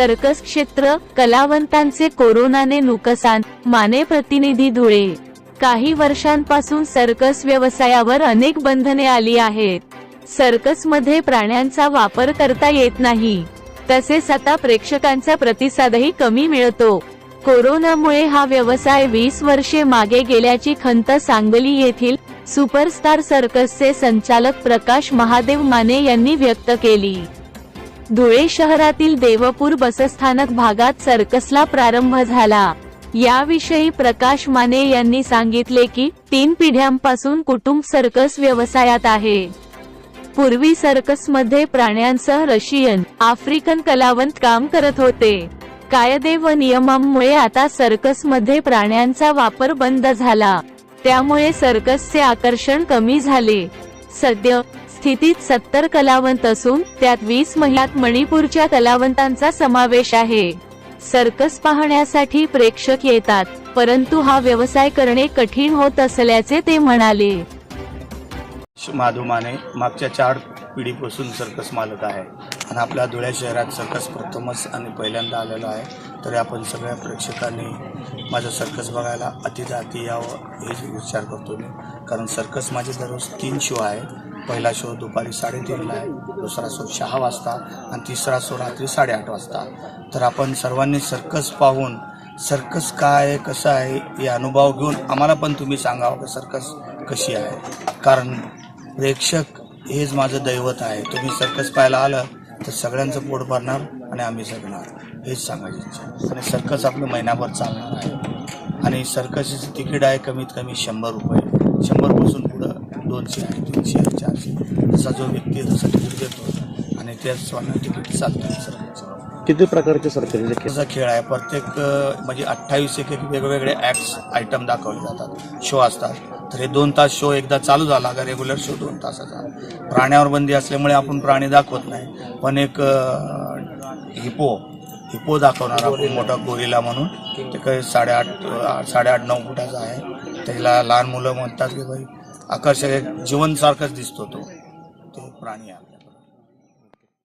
Circus क्षेत्र कलावंतांचे कोरोनाने नुकसान माने प्रतिनिधी धुळे. काही वर्षांपासून सर्कस व्यवसायावर अनेक बंधने आली आहेत. सर्कसमध्ये प्राण्यांचा वापर करता येत नाही. तसेच आता प्रेक्षकांचा प्रतिसादही कमी मिळतो. कोरोनामुळे हा व्यवसाय वीस वर्षे मागे गेल्याची खंत सांगली येथील सुपरस्टार सर्कसचे संचालक प्रकाश महादेव माने यांनी व्यक्त केली. धुळे शहरातील देवपूर बसस्थानक भागात सर्कसला प्रारंभ झाला. याविषयी प्रकाश माने यांनी सांगितले की तीन पिढ्यांपासून कुटुंब सर्कस व्यवसायात आहे. पूर्वी सर्कसमध्ये प्राण्यांसह रशियन आफ्रिकन कलावंत काम करत होते. कायदे व नियमांमुळे आता सर्कसमध्ये प्राण्यांचा वापर बंद झाला. त्यामुळे सर्कसचे आकर्षण कमी झाले. सध्या स्थितीत सत्तर कलावंत असून त्यात वीस महिन्यात मणिपूरच्या कलावंतांचा समावेश आहे. सर्कस पाहण्यासाठी प्रेक्षक येतात परंतु हा व्यवसाय करणे कठीण होत असल्याचे ते म्हणाले. माधू माने मागच्या चार पिढीपासून सर्कस मालक आहे. आणि आपल्या धुळ्या शहरात सर्कस प्रथमच आणि पहिल्यांदा आलेलो आहे. तरी आपण सगळ्या प्रेक्षकांनी माझं सर्कस बघायला अतिथी यावं हेच विचार करतो मी. कारण सर्कस माझे दररोज तीन शो आहे पहिला शो दुपारी साडेतीनला आहे दुसरा शो सहा वाजता आणि तिसरा शो रात्री साडेआठ वाजता. तर आपण सर्वांनी सर्कस पाहून सर्कस काय आहे कसं आहे हे अनुभव घेऊन आम्हाला पण तुम्ही सांगावं हो की सर्कस कशी आहे. कारण प्रेक्षक हेच माझं दैवत आहे. तुम्ही सर्कस पाहायला आलं तर सगळ्यांचं पोट भरणार आणि आम्ही जगणार. हेच सांगायची आणि सर्कस आपलं महिनाभर चालणार आहे. आणि सर्कसचं तिकीट आहे कमीत कमी शंभर रुपये. शंभरपासून पुढं दोनशे तीनशे चारशे जसा जो व्यक्ती जसं तिकीट घेतो आणि त्याचप्रमाणे तिकीट चालतं सर्कसचं किती प्रकारचे सरकारी खेळ? त्याचा खेळ आहे. प्रत्येक म्हणजे अठ्ठावीस एक एक वेगवेगळे ॲक्ट्स आयटम दाखवले जातात. शो असतात. तर हे दोन तास शो एकदा चालू झाला का रेग्युलर शो दोन तासाचा. प्राण्यावर बंदी असल्यामुळे आपण प्राणी दाखवत नाही. पण एक हिपो हिपो दाखवणार आपण मोठा गोरिला म्हणून. ते काही साडेआठ साडेआठ नऊ फुटाचा आहे. त्याला लहान मुलं म्हणतात की भाई आकर्षक एक जीवनसारखाच दिसतो तो. तो प्राणी आहे. आपल्याला